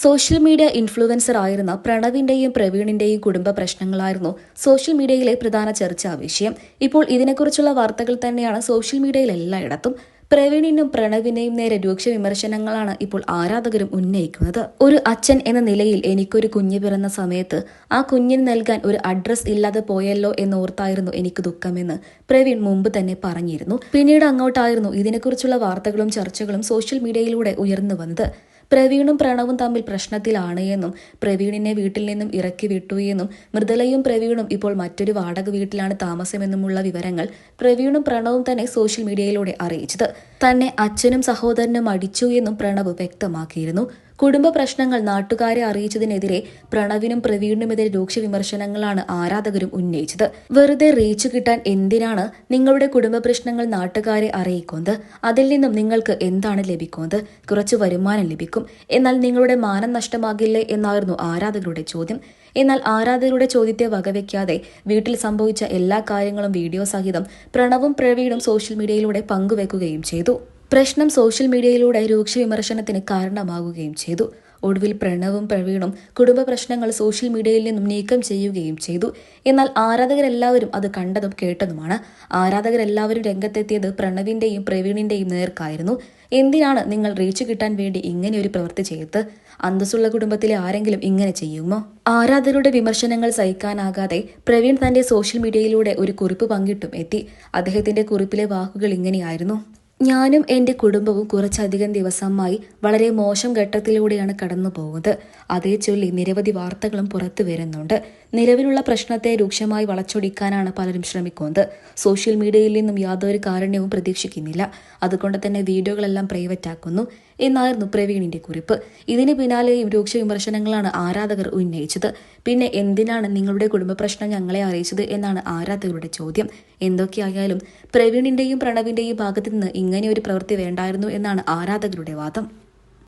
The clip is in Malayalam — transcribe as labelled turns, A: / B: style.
A: സോഷ്യൽ മീഡിയ ഇൻഫ്ലുവൻസർ ആയിരുന്ന പ്രണവിന്റെയും പ്രവീണിന്റെയും കുടുംബ പ്രശ്നങ്ങളായിരുന്നു സോഷ്യൽ മീഡിയയിലെ പ്രധാന ചർച്ചാ വിഷയം. ഇപ്പോൾ ഇതിനെക്കുറിച്ചുള്ള വാർത്തകൾ തന്നെയാണ് സോഷ്യൽ മീഡിയയിൽ എല്ലായിടത്തും. പ്രവീണിനും പ്രണവിനെയും നേരെ രൂക്ഷ വിമർശനങ്ങളാണ് ഇപ്പോൾ ആരാധകരും ഉന്നയിക്കുന്നത്. ഒരു അച്ഛൻ എന്ന നിലയിൽ എനിക്കൊരു കുഞ്ഞ് പിറന്ന സമയത്ത് ആ കുഞ്ഞിന് നൽകാൻ ഒരു അഡ്രസ് ഇല്ലാതെ പോയല്ലോ എന്നോർത്തായിരുന്നു എനിക്ക് ദുഃഖമെന്ന് പ്രവീൺ മുമ്പ് തന്നെ പറഞ്ഞിരുന്നു. പിന്നീട് അങ്ങോട്ടായിരുന്നു ഇതിനെക്കുറിച്ചുള്ള വാർത്തകളും ചർച്ചകളും സോഷ്യൽ മീഡിയയിലൂടെ ഉയർന്നു വന്നത്. പ്രവീണും പ്രണവും തമ്മിൽ പ്രശ്നത്തിലാണ് എന്നും പ്രവീണിനെ വീട്ടിൽ നിന്നും ഇറക്കി വിട്ടു എന്നും മൃദുലയും പ്രവീണും ഇപ്പോൾ മറ്റൊരു വാടക വീട്ടിലാണ് താമസമെന്നുമുള്ള വിവരങ്ങൾ പ്രവീണും പ്രണവും തന്നെ സോഷ്യൽ മീഡിയയിലൂടെ അറിയിച്ചത്. തന്നെ അച്ഛനും സഹോദരനും അടിച്ചു എന്നും പ്രണവ് വ്യക്തമാക്കിയിരുന്നു. കുടുംബ പ്രശ്നങ്ങൾ നാട്ടുകാരെ അറിയിച്ചതിനെതിരെ പ്രണവിനും പ്രവീണിനുമെതിരെ രൂക്ഷ വിമർശനങ്ങളാണ് ആരാധകരും ഉന്നയിച്ചത്. വെറുതെ റീച്ച് കിട്ടാൻ എന്തിനാണ് നിങ്ങളുടെ കുടുംബ പ്രശ്നങ്ങൾ നാട്ടുകാരെ അറിയിക്കുന്നത്? അതിൽ നിന്നും നിങ്ങൾക്ക് എന്താണ് ലഭിക്കുന്നത്? കുറച്ച് വരുമാനം ലഭിക്കും. എന്നാൽ നിങ്ങളുടെ മാനം നഷ്ടമാകില്ലേ എന്നായിരുന്നു ആരാധകരുടെ ചോദ്യം. എന്നാൽ ആരാധകരുടെ ചോദ്യത്തെ വകവെക്കാതെ വീട്ടിൽ സംഭവിച്ച എല്ലാ കാര്യങ്ങളും വീഡിയോ സഹിതം പ്രണവും പ്രവീണും സോഷ്യൽ മീഡിയയിലൂടെ പങ്കുവെക്കുകയും ചെയ്തു. പ്രശ്നം സോഷ്യൽ മീഡിയയിലൂടെ രൂക്ഷ വിമർശനത്തിന് കാരണമാകുകയും ചെയ്തു. ഒടുവിൽ പ്രണവും പ്രവീണും കുടുംബ പ്രശ്നങ്ങൾ സോഷ്യൽ മീഡിയയിൽ നിന്നും നീക്കം ചെയ്യുകയും ചെയ്തു. എന്നാൽ ആരാധകരെല്ലാവരും അത് കണ്ടതും കേട്ടതുമാണ്. ആരാധകരെല്ലാവരും രംഗത്തെത്തിയത് പ്രണവിന്റെയും പ്രവീണിന്റെയും നേർക്കായിരുന്നു. എന്തിനാണ് നിങ്ങൾ റീച്ച് കിട്ടാൻ വേണ്ടി ഇങ്ങനെ ഒരു പ്രവൃത്തി ചെയ്ത് അന്തസ്സുള്ള കുടുംബത്തിലെ ആരെങ്കിലും ഇങ്ങനെ ചെയ്യുമോ? ആരാധകരുടെ വിമർശനങ്ങൾ സഹിക്കാനാകാതെ പ്രവീൺ തന്റെ സോഷ്യൽ മീഡിയയിലൂടെ ഒരു കുറിപ്പ് പങ്കിട്ടും എത്തി. അദ്ദേഹത്തിന്റെ കുറിപ്പിലെ വാക്കുകൾ ഇങ്ങനെയായിരുന്നു. ഞാനും എന്റെ കുടുംബവും കുറച്ചധികം ദിവസമായി വളരെ മോശം ഘട്ടത്തിലൂടെയാണ് കടന്നു പോകുന്നത് അതേ ചൊല്ലി നിരവധി വാർത്തകളും പുറത്തു വരുന്നുണ്ട്. നിലവിലുള്ള പ്രശ്നത്തെ രൂക്ഷമായി വളച്ചൊടിക്കാനാണ് പലരും ശ്രമിക്കുന്നത്. സോഷ്യൽ മീഡിയയിൽ നിന്നും യാതൊരു കാരുണ്യവും പ്രതീക്ഷിക്കുന്നില്ല. അതുകൊണ്ട് തന്നെ വീഡിയോകളെല്ലാം പ്രൈവറ്റ് ആക്കുന്നു. എന്നായിരുന്നു പ്രവീണിന്റെ കുറിപ്പ്. ഇതിന് പിന്നാലെയും രൂക്ഷ വിമർശനങ്ങളാണ് ആരാധകർ ഉന്നയിച്ചത്. പിന്നെ എന്തിനാണ് നിങ്ങളുടെ കുടുംബ പ്രശ്നം ഞങ്ങളെ അറിയിച്ചത് എന്നാണ് ആരാധകരുടെ ചോദ്യം. എന്തൊക്കെയായാലും പ്രവീണിന്റെയും പ്രണവിന്റെയും ഭാഗത്തു നിന്ന് ഇങ്ങനെ ഒരു പ്രവൃത്തി വേണ്ടായിരുന്നു എന്നാണ് ആരാധകരുടെ വാദം.